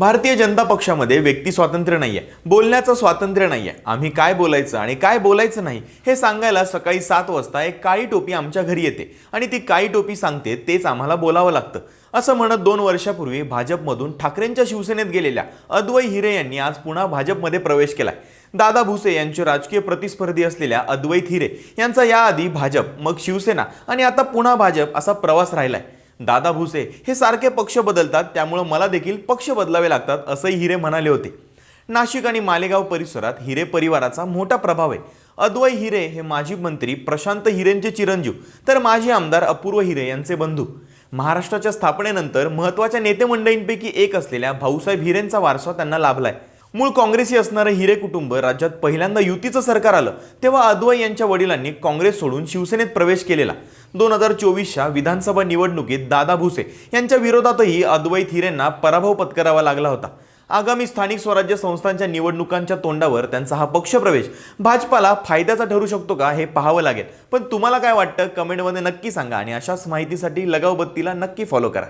भारतीय जनता पक्षामध्ये व्यक्ती स्वातंत्र्य नाहीये. बोलण्याचं स्वातंत्र्य नाहीये. आम्ही काय बोलायचं आणि काय बोलायचं नाही हे सांगायला सकाळी सात वाजता एक काळी टोपी आमच्या घरी येते आणि ती काळी टोपी सांगते तेच आम्हाला बोलावं लागतं. असं म्हणत दोन वर्षापूर्वी भाजपमधून ठाकरेंच्या शिवसेनेत गेलेल्या अद्वै हिरे यांनी आज पुन्हा भाजपमध्ये प्रवेश केलाय. दादा भुसे यांचे राजकीय प्रतिस्पर्धी असलेल्या अद्वैत हिरे यांचा याआधी भाजप मग शिवसेना आणि आता पुन्हा भाजप असा प्रवास राहिलाय. दादा भुसे हे सारखे पक्ष बदलतात त्यामुळं मला देखील पक्ष बदलावे लागतात असंही हिरे म्हणाले होते. नाशिक आणि मालेगाव परिसरात हिरे परिवाराचा मोठा प्रभाव आहे. अद्वय हिरे हे माजी मंत्री प्रशांत हिरेंचे चिरंजीव तर माजी आमदार अपूर्व हिरे यांचे बंधू. महाराष्ट्राच्या स्थापनेनंतर महत्त्वाच्या नेते मंडळींपैकी एक असलेल्या भाऊसाहेब हिरेंचा वारसा त्यांना लाभलाय. मूळ काँग्रेसी असणारं हिरे कुटुंब राज्यात पहिल्यांदा युतीचं सरकार आलं तेव्हा अद्वै यांच्या वडिलांनी काँग्रेस सोडून शिवसेनेत प्रवेश केलेला. दोन हजार चोवीसच्या विधानसभा निवडणुकीत दादा भुसे यांच्या विरोधातही अद्वैत हिरेंना पराभव पत्करावा लागला होता. आगामी स्थानिक स्वराज्य संस्थांच्या निवडणुकांच्या तोंडावर त्यांचा हा पक्षप्रवेश. भाजपाला फायद्याचा ठरू शकतो का हे पाहावं लागेल. पण तुम्हाला काय वाटतं? कमेंटमध्ये नक्की सांगा आणि अशाच माहितीसाठी लगाव बत्तीला नक्की फॉलो करा.